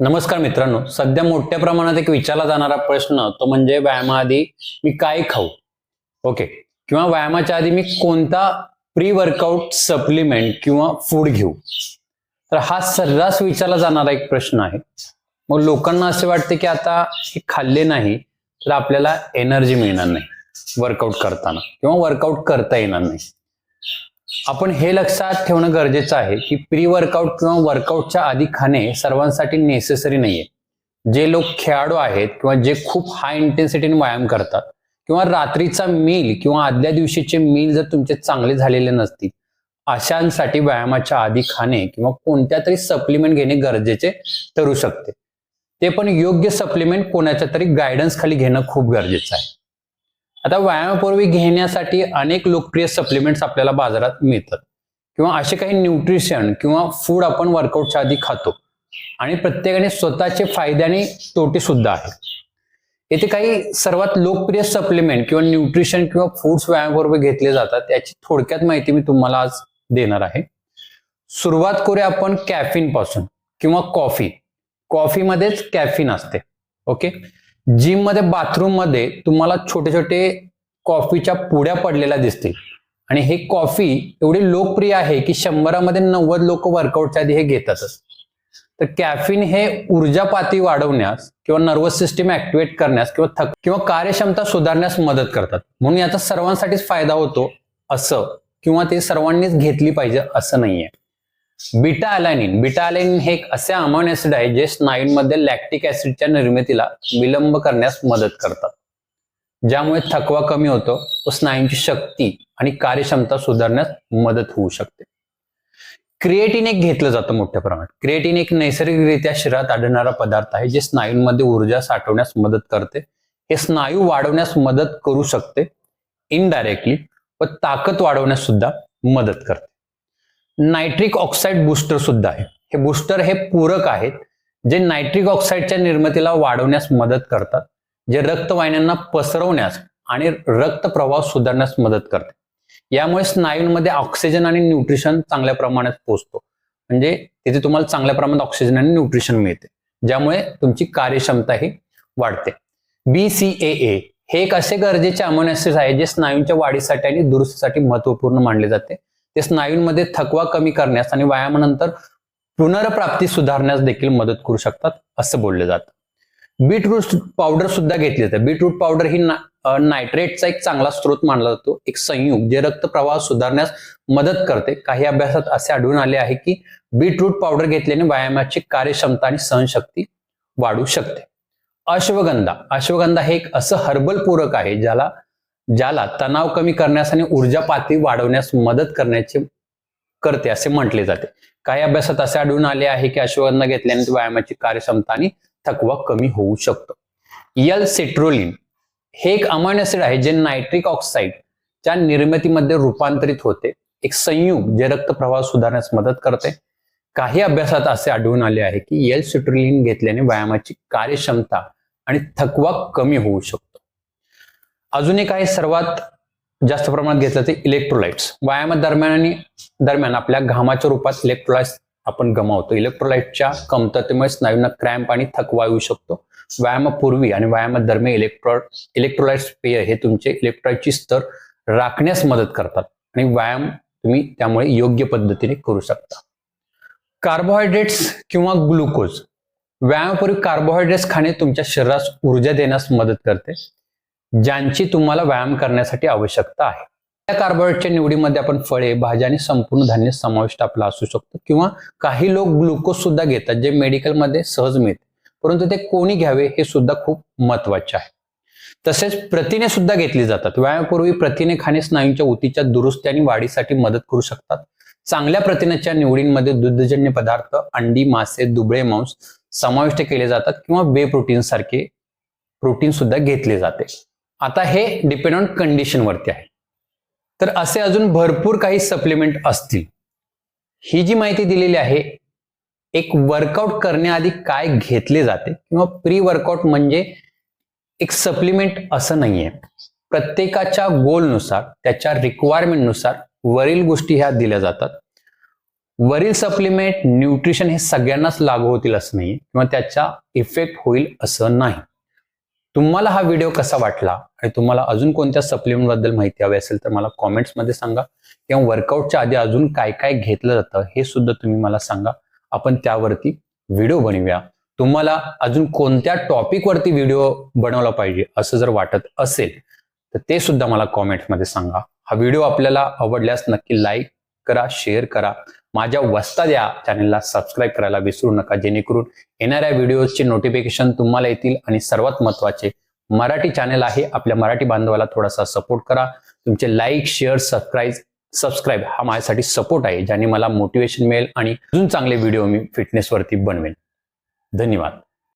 नमस्कार मित्रांनो सध्या मोठ्या प्रमाणात एक विचारला जाणारा प्रश्न तो म्हणजे व्यायामाआधी मी काय खाऊ? ओके किंवा व्यायामाच्या आधी मी कोणता प्री वर्कआउट सप्लिमेंट किंवा फूड घेऊ? तर हा सर्रास विचारला जाणारा एक प्रश्न आहे. मग लोकांना असे वाटते की आता हे खाल्ले नाही तर आपल्याला एनर्जी मिळणार नाही वर्कआउट करताना किंवा वर्कआउट करता येणार नाही. आपण हे लक्षात ठेवणं गरजेचं आहे की प्री वर्कआउट किंवा वर्कआउटच्या आधी खाणे सर्वांसाठी नेसेसरी नाहीये. जे लोक खेळाडू आहेत किंवा जे खूप हाय इंटेन्सिटीने व्यायाम करतात किंवा रात्रीचा मील किंवा आदल्या दिवशीचे मील जर तुमचे चांगले झालेले नसतील अशांसाठी व्यायामाच्या आधी खाणे किंवा कोणत्या तरी सप्लिमेंट घेणे गरजेचे ठरू शकते. ते पण योग्य सप्लिमेंट कोणाच्या तरी गायडन्स खाली घेणं खूप गरजेचं आहे. आता व्यायामापूर्वी घेण्यासाठी अनेक लोकप्रिय सप्लिमेंट्स आपल्याला बाजारात मिळतात. किंवा असे काही न्यूट्रिशन किंवा फूड आपण वर्कआउटच्या आधी खातो. आणि प्रत्येकाने स्वतःचे फायदे आणि तोटे सुद्धा आहेत. येथे काही सर्वात लोकप्रिय सप्लिमेंट किंवा न्यूट्रिशन किंवा फूड्स व्यायामापूर्वी घेतले जातात याची थोडक्यात माहिती मी तुम्हाला आज देणार आहे. सुरुवात करूया आपण कॅफिनपासून किंवा कॉफी कॉफीमध्येच कॅफिन असते. ओके जिममध्ये बाथरूममध्ये तुम्हाला छोटे छोटे कॉफीच्या पुड्या पडलेल्या दिसतील. आणि हे कॉफी एवढी लोकप्रिय आहे की शंभरामध्ये नव्वद लोक वर्कआउटच्या आधी हे घेतातच. तर कॅफिन हे ऊर्जा पातळी वाढवण्यास किंवा नर्वस सिस्टीम ऍक्टिव्हेट करण्यास किंवा थक किंवा कार्यक्षमता सुधारण्यास मदत करतात. म्हणून याचा सर्वांसाठीच फायदा होतो असं किंवा ते सर्वांनीच घेतली पाहिजे असं नाहीये. बीटा अलायनिन बीटा अलायनिन हे एक असे अमाइन ऍसिड आहे जे स्नायूंमध्ये लॅक्टिक ऍसिडच्या निर्मितीला विलंब करण्यास मदत करतात. ज्यामुळे थकवा कमी होतो व स्नायूंची शक्ती आणि कार्यक्षमता सुधारण्यास मदत होऊ शकते. क्रिएटिन एक घेतलं जातं मोठ्या प्रमाणात. क्रिएटिन एक नैसर्गिकरित्या शरीरात आढळणारा पदार्थ आहे जे स्नायूंमध्ये ऊर्जा साठवण्यास मदत करते. हे स्नायू वाढवण्यास मदत करू शकते इनडायरेक्टली व ताकद वाढवण्यास सुद्धा मदत करते. नायट्रिक ऑक्साईड बूस्टर सुद्धा आहे. हे बूस्टर हे पूरक आहेत जे नायट्रिक ऑक्साईडच्या निर्मितीला वाढवण्यास मदत करतात जे रक्तवाहिन्यांना पसरवण्यास आणि रक्त प्रवाह सुधारण्यास मदत करते. यामुळे स्नायूंमध्ये ऑक्सिजन आणि न्यूट्रिशन चांगल्या प्रमाणात पोहोचतो. म्हणजे तिथे तुम्हाला चांगल्या प्रमाणात ऑक्सिजन आणि न्यूट्रिशन मिळते ज्यामुळे तुमची कार्यक्षमता ही वाढते. बी सी ए ए हे एक असे गरजेचे अमोनॅसिड आहे जे स्नायूंच्या वाढीसाठी आणि दुरुस्तीसाठी महत्त्वपूर्ण मानले जाते. ते स्नायूंमध्ये थकवा कमी करण्यास आणि व्यायामानंतर पुनर्प्राप्ती सुधारण्यास देखील मदत करू शकतात असं बोललं जातं. बीटरूट पावडर सुद्धा घेतली जाते. बीटरूट पावडर ही नायट्रेटचा एक चांगला स्रोत मानला जातो. एक संयुग जे रक्तप्रवाह सुधारण्यास मदत करते. काही अभ्यासात असे आढळून आले आहे की बीटरूट पावडर घेतल्याने व्यायामाची कार्यक्षमता आणि सहनशक्ती वाढू शकते. अश्वगंधा. अश्वगंधा हे एक असं हर्बल पूरक आहे ज्याला ज्याला तणाव कमी करण्यास आणि ऊर्जा पातळी वाढवण्यास मदत करण्याचे करते असे म्हटले जाते. काही अभ्यासात असे आढळून आले आहे की अश्वगंधा घेतल्याने व्यायामाची कार्यक्षमता आणि थकवा कमी होऊ शकतो. यल सेट्रोलिन हे एक अमाइन ऍसिड आहे जे नायट्रिक ऑक्साईड च्या निर्मितीमध्ये रूपांतरित होते. एक संयुग जे रक्तप्रवाह सुधारण्यास मदत करते. काही अभ्यासात असे आढळून आले आहे की यल सेट्रोलिन घेतल्याने व्यायामाची कार्यक्षमता आणि थकवा कमी होऊ शकतो. अजून एक आहे सर्वात जास्त प्रमाणात घेतलं ते इलेक्ट्रोलाइट्स व्यायामा दरम्यान आणि दरम्यान आपल्या घामाच्या रूपात इलेक्ट्रोलाइट्स आपण गमावतो. इलेक्ट्रोलाइटच्या कमतरतेमुळे स्नायूंना क्रॅम्प आणि थकवा येऊ शकतो. व्यायामापूर्वी आणि व्यायामादरम्यान इलेक्ट्रो इलेक्ट्रोलाइट्स पेय हे तुमचे इलेक्ट्रोलाइटची स्तर राखण्यास मदत करतात. आणि व्यायाम तुम्ही त्यामुळे योग्य पद्धतीने करू शकता. कार्बोहायड्रेट्स किंवा ग्लुकोज व्यायामापूर्वी कार्बोहायड्रेट्स खाणे तुमच्या शरीरास ऊर्जा देण्यास मदत करते. ज्यांची तुम्हाला व्यायाम करण्यासाठी आवश्यकता आहे. त्या कार्बोहायड्रेटच्या निवडीमध्ये आपण फळे भाज्या आणि संपूर्ण धान्य समाविष्ट आपला असू शकतो किंवा काही लोक ग्लुकोज सुद्धा घेतात जे मेडिकलमध्ये सहज मिळते. परंतु ते कोणी घ्यावे हे सुद्धा खूप महत्त्वाचे आहे. तसेच प्रथिने सुद्धा घेतली जातात. व्यायामापूर्वी प्रथिने खाणे स्नायूंच्या ऊतीच्या दुरुस्ती आणि वाढीसाठी मदत करू शकतात. चांगल्या प्रथिनाच्या निवडींमध्ये दुग्धजन्य पदार्थ अंडी मासे दुबळे मांस समाविष्ट केले जातात किंवा वे प्रोटीन सारखे प्रोटीन सुद्धा घेतले जाते. आता हे डिपेंड ऑन कंडिशनवरती आहे. तर असे अजून भरपूर काही सप्लिमेंट असतील. ही जी माहिती दिलेली आहे एक वर्कआउट करण्याआधी काय घेतले जाते किंवा प्री वर्कआउट म्हणजे एक सप्लिमेंट असं नाहीये. प्रत्येकाच्या गोलनुसार त्याच्या रिक्वायरमेंटनुसार वरील गोष्टी ह्या दिल्या जातात. वरील सप्लिमेंट न्यूट्रिशन हे सगळ्यांनाच लागू होतील असं नाही किंवा त्याचा इफेक्ट होईल असं नाही. तुम्हाला हा व्हिडिओ कसा वाटला आणि तुम्हाला अजून कोणत्या सप्लिमेंटबद्दल माहिती हवी असेल तर मला कॉमेंट्समध्ये सांगा. किंवा वर्कआउटच्या आधी अजून काय काय घेतलं जातं हे सुद्धा तुम्ही मला सांगा. आपण त्यावरती व्हिडिओ बनवूया. तुम्हाला अजून कोणत्या टॉपिकवरती व्हिडिओ बनवला पाहिजे असं जर वाटत असेल तर ते सुद्धा मला कॉमेंट्समध्ये सांगा. हा व्हिडिओ आपल्याला आवडल्यास नक्की लाईक करा शेअर करा. माझ्या वस्ता या चॅनलला सबस्क्राईब करायला विसरू नका. जेणेकरून येणाऱ्या व्हिडिओजचे नोटिफिकेशन तुम्हाला येतील आणि सर्वात महत्त्वाचे मराठी चॅनल आहे. आपल्या मराठी बांधवाला थोडासा सपोर्ट करा. तुमचे लाईक शेअर सबस्क्राईब सबस्क्राईब हा माझ्यासाठी सपोर्ट आहे ज्याने मला मोटिवेशन मिळेल आणि अजून चांगले व्हिडिओ मी फिटनेसवरती बनवेन. धन्यवाद.